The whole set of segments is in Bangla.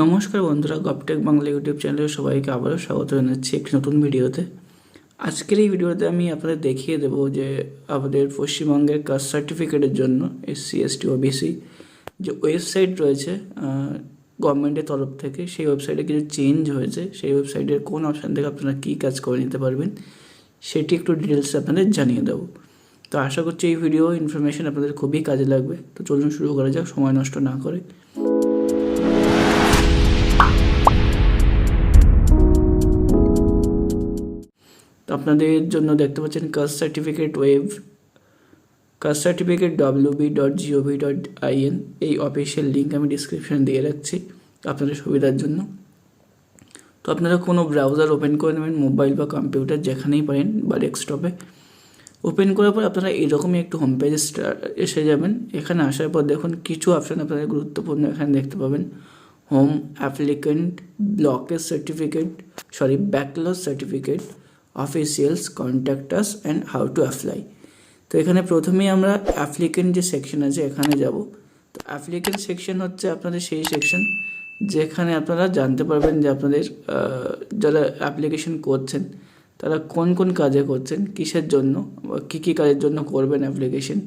নমস্কার বন্ধুরা গপটেক বাংলা ইউটিউব চ্যানেলে সবাইকে আবারও স্বাগত জানাচ্ছি একটি নতুন ভিডিওতে। আজকের এই ভিডিওতে আমি আপনাদের দেখিয়ে দেবো যে আমাদের পশ্চিমবঙ্গের কাস্ট সার্টিফিকেটের জন্য এসসি এসটি ওবিসি যে ওয়েবসাইট রয়েছে গভর্নমেন্টের তরফ থেকে, সেই ওয়েবসাইটে কিছু চেঞ্জ হয়েছে। সেই ওয়েবসাইটের কোন অপশান থেকে আপনারা কী কাজ করে নিতে পারবেন, সেটি একটু ডিটেলসে আপনাদের জানিয়ে দেবো। তো আশা করছি এই ভিডিও ইনফরমেশন আপনাদের খুবই কাজে লাগবে। তো চলুন শুরু করা যাক, সময় নষ্ট না করে। আপনাদের জন্য দেখতে পাচ্ছেন caste certificate web. Caste certificate WB dot GOV dot IN এই অফিসিয়াল লিঙ্ক আমি ডিসক্রিপশানে দিয়ে রাখছি আপনাদের সুবিধার জন্য। তো আপনারা কোনো ব্রাউজার ওপেন করে নেবেন মোবাইল বা কম্পিউটার যেখানেই পারেন বা ডেস্কটপে ওপেন করার পর আপনারা এরকমই একটু হোম পেজে এসে যাবেন। এখানে আসার পর দেখুন কিছু অপশান আপনাদের গুরুত্বপূর্ণ এখানে দেখতে পাবেন। হোম অ্যাপ্লিকেন্ট ব্লকের certificate sorry ব্যাকলস certificate officials contact us and how to apply তো এখানে প্রথমেই আমরা অ্যাপ্লিকেন্ট যে সেকশন আছে, এখানে যাব। তো অ্যাপ্লিকেন্ট সেকশন হচ্ছে আপনাদের সেই সেকশন যেখানে আপনারা জানতে পারবেন যে আপনাদের যারা অ্যাপ্লিকেশন করছেন, তারা কোন কোন কাজে করছেন, কিসের জন্য কী কী কাজের জন্য করবেন অ্যাপ্লিকেশন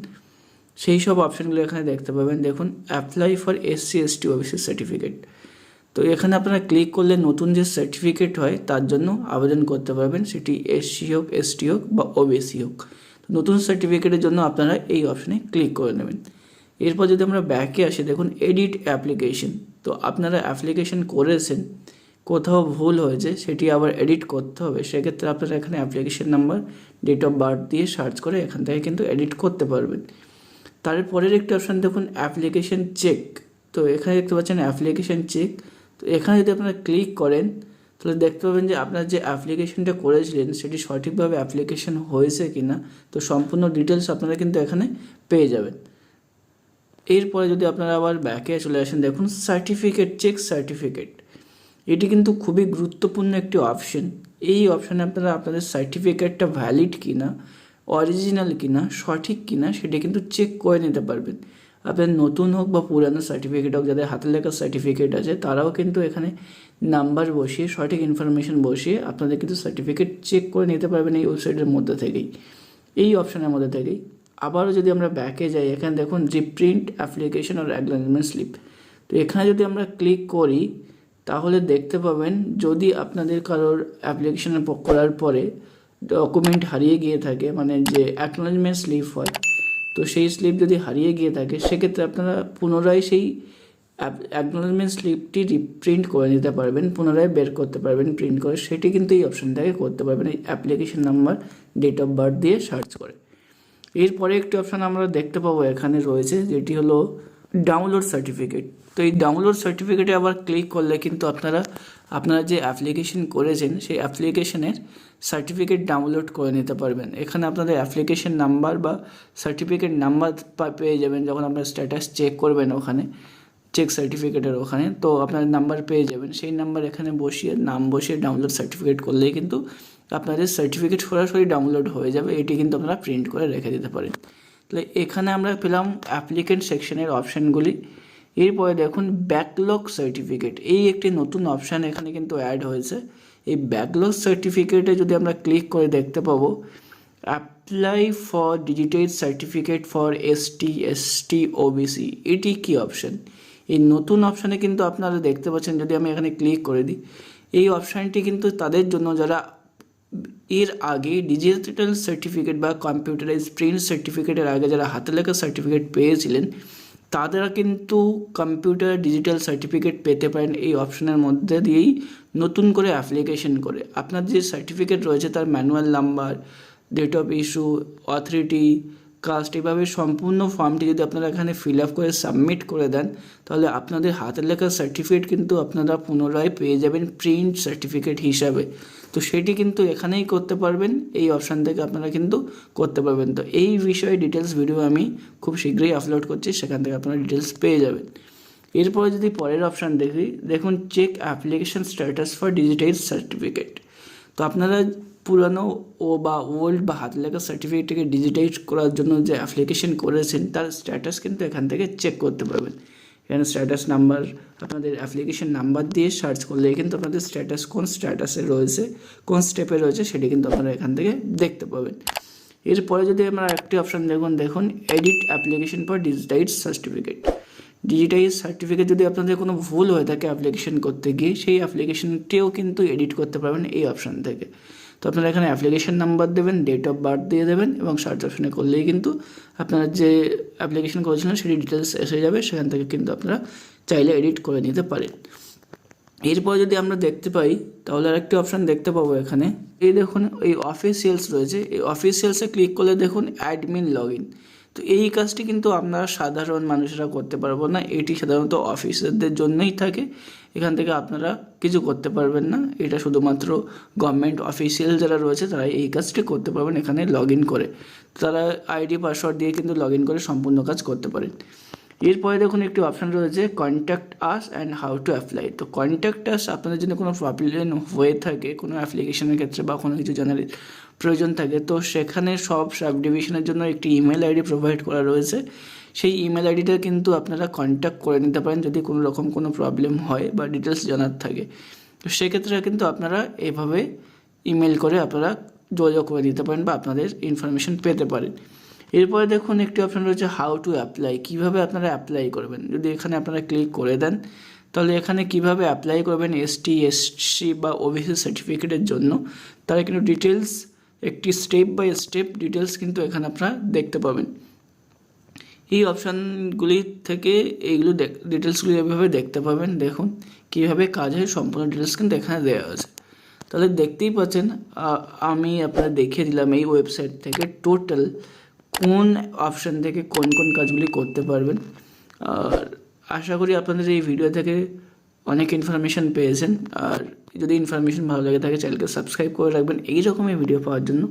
সেই সব অপশানগুলো এখানে দেখতে পাবেন। দেখুন apply for S SC ST OBC certificate তো এখানে আপনারা ক্লিক করলে নতুন যে সার্টিফিকেট হয়, তার জন্য আবেদন করতে পারবেন সেটি এসসি হোক এসটি হোক বা ওবিসি হোক। নতুন সার্টিফিকেটের জন্য আপনারা এই অপশানে ক্লিক করে নেবেন। এরপর যদি আমরা ব্যাকে আসি, দেখুন এডিট অ্যাপ্লিকেশন তো আপনারা অ্যাপ্লিকেশন করেছেন, কোথাও ভুল হয়েছে, সেটি আবার এডিট করতে হবে। সেক্ষেত্রে আপনারা এখানে application number date of birth দিয়ে সার্চ করে এখান থেকে কিন্তু এডিট করতে পারবেন। তারপরের একটি অপশান দেখুন অ্যাপ্লিকেশন চেক তো এখানে দেখতে পাচ্ছেন অ্যাপ্লিকেশন চেক তো এখানে যদি আপনারা ক্লিক করেন, তাহলে দেখতে পাবেন যে আপনার যে অ্যাপ্লিকেশনটা করেছিলেন, সেটি সঠিকভাবে অ্যাপ্লিকেশন হয়েছে কি না তো সম্পূর্ণ ডিটেলস আপনারা কিন্তু এখানে পেয়ে যাবেন। এরপরে যদি আপনারা আবার ব্যাকে চলে আসেন, দেখুন সার্টিফিকেট চেক সার্টিফিকেট এটি কিন্তু খুবই গুরুত্বপূর্ণ একটি অপশন এই অপশানে আপনারা আপনাদের সার্টিফিকেটটা ভ্যালিড কিনা অরিজিনাল কিনা, সঠিক কিনা, সেটি কিন্তু চেক করে নিতে পারবেন। আপনার নতুন হোক বা পুরানো সার্টিফিকেট হোক, যাদের হাতে লেখা সার্টিফিকেট আছে, তারাও কিন্তু এখানে নাম্বার বসিয়ে, সঠিক ইনফরমেশন বসিয়ে আপনাদের কিন্তু সার্টিফিকেট চেক করে নিতে পারবেন এই ওয়েবসাইটের মধ্যে থেকেই। এই অপশানের মধ্যে থেকেই। আবারও যদি আমরা ব্যাকে যাই, এখানে দেখুন রিপ্রিন্ট অ্যাপ্লিকেশন আর অ্যাকনোলেজমেন্ট স্লিপ তো এখানে যদি আমরা ক্লিক করি, তাহলে দেখতে পাবেন যদি আপনাদের কারোর অ্যাপ্লিকেশন করার পরে ডকুমেন্ট হারিয়ে গিয়ে থাকে মানে যে অ্যাকনোলেজমেন্ট স্লিপ হয় তো সেই স্লিপ যদি হারিয়ে গিয়ে থাকে, সেক্ষেত্রে আপনারা পুনরায় সেই অ্যাকনোলেজমেন্ট স্লিপটি রিপ্রিন্ট করে নিতে পারবেন, পুনরায় বের করতে পারবেন প্রিন্ট করে সেটি কিন্তু এই অপশান থেকে করতে পারবেন, এই application number date of birth দিয়ে সার্চ করে। এরপরে একটি অপশান আমরা দেখতে পাবো এখানে রয়েছে, যেটি হলো ডাউনলোড সার্টিফিকেট তো এই ডাউনলোড সার্টিফিকেটে আবার ক্লিক করলে কিন্তু আপনারা আপনারা যে অ্যাপ্লিকেশন করেছেন, সেই অ্যাপ্লিকেশনের সার্টিফিকেট ডাউনলোড করে নিতে পারবেন। এখানে আপনাদের অ্যাপ্লিকেশন নাম্বার বা সার্টিফিকেট নাম্বার পেয়ে যাবেন যখন আপনার স্ট্যাটাস চেক করবেন ওখানে চেক সার্টিফিকেটের ওখানে। তো আপনার নাম্বার পেয়ে যাবেন। সেই নাম্বার এখানে বসিয়ে, নাম বসিয়ে ডাউনলোড সার্টিফিকেট করলেই কিন্তু আপনাদের সার্টিফিকেট সরাসরি ডাউনলোড হয়ে যাবে। এটি কিন্তু আপনারা প্রিন্ট করে রেখে দিতে পারেন। তাহলে এখানে আমরা পেলাম অ্যাপ্লিকেন্ট সেকশনের অপশানগুলি এরপরে দেখুন ব্যাকলগ সার্টিফিকেট এই একটি নতুন অপশান এখানে কিন্তু অ্যাড হয়েছে। এই ব্যাকলগ সার্টিফিকেটে যদি আমরা ক্লিক করে দেখতে পাবো apply for digital certificate for ST ST OBC এটি কি অপশান এই নতুন অপশানে কিন্তু আপনারা দেখতে পাচ্ছেন, যদি আমি এখানে ক্লিক করে দিই, এই অপশানটি কিন্তু তাদের জন্য যারা এর আগে ডিজিটাল সার্টিফিকেট বা কম্পিউটারাইজ প্রিন্ট সার্টিফিকেটের আগে যারা হাতে লেখা সার্টিফিকেট পেয়েছিলেন তারা কিন্তু কম্পিউটার ডিজিটাল সার্টিফিকেট পেতে পারেন এই অপশনের মধ্যে দিয়েই নতুন করে অ্যাপ্লিকেশন করে। আপনার যে সার্টিফিকেট রয়েছে, তার manual number date of issue authority caste এভাবে সম্পূর্ণ ফর্মটি যদি আপনারা এখানে ফিল আপ করে সাবমিট করে দেন, তাহলে আপনাদের হাতের লেখার সার্টিফিকেট কিন্তু আপনারা পুনরায় পেয়ে যাবেন প্রিন্ট সার্টিফিকেট হিসাবে। তো সেটি কিন্তু এখানেই করতে পারবেন, এই অপশান থেকে আপনারা কিন্তু করতে পারবেন। তো এই বিষয়ে ডিটেলস ভিডিও আমি খুব শীঘ্রই আপলোড করছি, সেখান থেকে আপনারা ডিটেলস পেয়ে যাবেন। এরপরে যদি পরের অপশান দেখি, দেখুন check application status for digital certificate তো আপনারা পুরানো ও বা ওল্ড বা হাত লেখা সার্টিফিকেটটাকে ডিজিটাইজ করার জন্য যে অ্যাপ্লিকেশন করেছেন, তার স্ট্যাটাস কিন্তু এখান থেকে চেক করতে পারবেন। এখানে স্ট্যাটাস নাম্বার আপনাদের অ্যাপ্লিকেশন নাম্বার দিয়ে সার্চ করলে কিন্তু আপনাদের স্ট্যাটাস কোন স্ট্যাটাসে রয়েছে, কোন স্টেপে রয়েছে সেটি কিন্তু আপনারা এখান থেকে দেখতে পাবেন। এরপরে যদি আমরা একটি অপশান দেখুন দেখুন edit application for digitize certificate digitize certificate যদি আপনাদের কোনো ভুল হয়ে থাকে অ্যাপ্লিকেশন করতে গিয়ে, সেই অ্যাপ্লিকেশনটিও কিন্তু এডিট করতে পারবেন এই অপশান থেকে। তো আপনারা এখানে অ্যাপ্লিকেশন নাম্বার দেবেন ডেট অফ বার্থ দিয়ে দেবেন এবং সার্চ অপশনে করলেই কিন্তু আপনারা যে অ্যাপ্লিকেশন করেছিলেন সেটি ডিটেলস এসে যাবে, সেখান থেকে কিন্তু আপনারা চাইলে এডিট করে নিতে পারেন। এরপর যদি আমরা দেখতে পাই, তাহলে আরেকটি অপশান দেখতে পাবো এখানে। এই দেখুন, এই অফিসিয়ালস রয়েছে। এই অফিসিয়ালসে ক্লিক করলে দেখুন অ্যাডমিন লগ ইন তো এই কাজটি কিন্তু আপনারা সাধারণ মানুষরা করতে পারব না। এটি সাধারণত অফিসারদের জন্যই থাকে। এখান থেকে আপনারা কিছু করতে পারবেন না। এটা শুধুমাত্র গভর্নমেন্ট অফিসিয়াল যারা রয়েছে তারা এই কাজটি করতে পারবেন এখানে লগ করে। তারা আইডি পাসওয়ার্ড দিয়ে কিন্তু লগ করে সম্পূর্ণ কাজ করতে পারেন। এরপরে দেখুন একটি অপশান রয়েছে contact us and how to apply তো কন্ট্যাক্ট আস আপনাদের যদি কোনো প্রবলেম হয়ে থাকে, কোনো অ্যাপ্লিকেশনের ক্ষেত্রে বা কোনো কিছু জানার প্রয়োজন থাকে। তো সেখানে সব সাব ডিভিশনের জন্য একটি ইমেল আইডি প্রোভাইড করা রয়েছে। সেই ইমেল আইডিটা কিন্তু আপনারা কন্ট্যাক্ট করে নিতে পারেন যদি কোনো রকম কোনো প্রবলেম হয় বা ডিটেলস জানার থাকে। তো সেক্ষেত্রে কিন্তু আপনারা এভাবে ইমেল করে আপনারা যোগাযোগ করে নিতে পারেন বা আপনাদের ইনফরমেশন পেতে পারেন। এরপরে দেখুন একটি অপশন রয়েছে হাউ টু অ্যাপ্লাই। কীভাবে আপনারা অ্যাপ্লাই করবেন? যদি এখানে আপনারা ক্লিক করে দেন, তাহলে এখানে কীভাবে অ্যাপ্লাই করবেন? এসটি এসসি বা ওবিসি সার্টিফিকেটের জন্য। তারা কিন্তু ডিটেলস একটি স্টেপ বাই স্টেপ ডিটেলস কিন্তু এখানে আপনারা দেখতে পাবেন। এই অপশানগুলি থেকে এইগুলো ডিটেলসগুলি এভাবে দেখতে পাবেন। দেখুন, কীভাবে কাজ হয়, সম্পূর্ণ ডিটেলস কিন্তু এখানে দেওয়া আছে। তাহলে দেখতেই পাচ্ছেন আমি আপনারা দেখিয়ে দিলাম এই ওয়েবসাইট থেকে টোটাল কোন অপশান থেকে কোন কোন কাজগুলি করতে পারবেন। আর আশা করি আপনাদের এই ভিডিও থেকে অনেক ইনফরমেশন পেয়েছেন। আর যদি ইনফরমেশন ভালো লাগে থাকে চ্যানেলকে সাবস্ক্রাইব করে রাখবেন। এই রকমই ভিডিও পাওয়ার জন্য।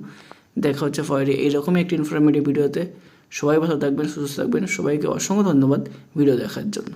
দেখা হচ্ছে ফয়ারে এইরকমই একটি ইনফরমেটিভ ভিডিওতে সবাই ভালো থাকবেন, সুস্থ থাকবেন। সবাইকে অসংখ্য ধন্যবাদ ভিডিও দেখার জন্য।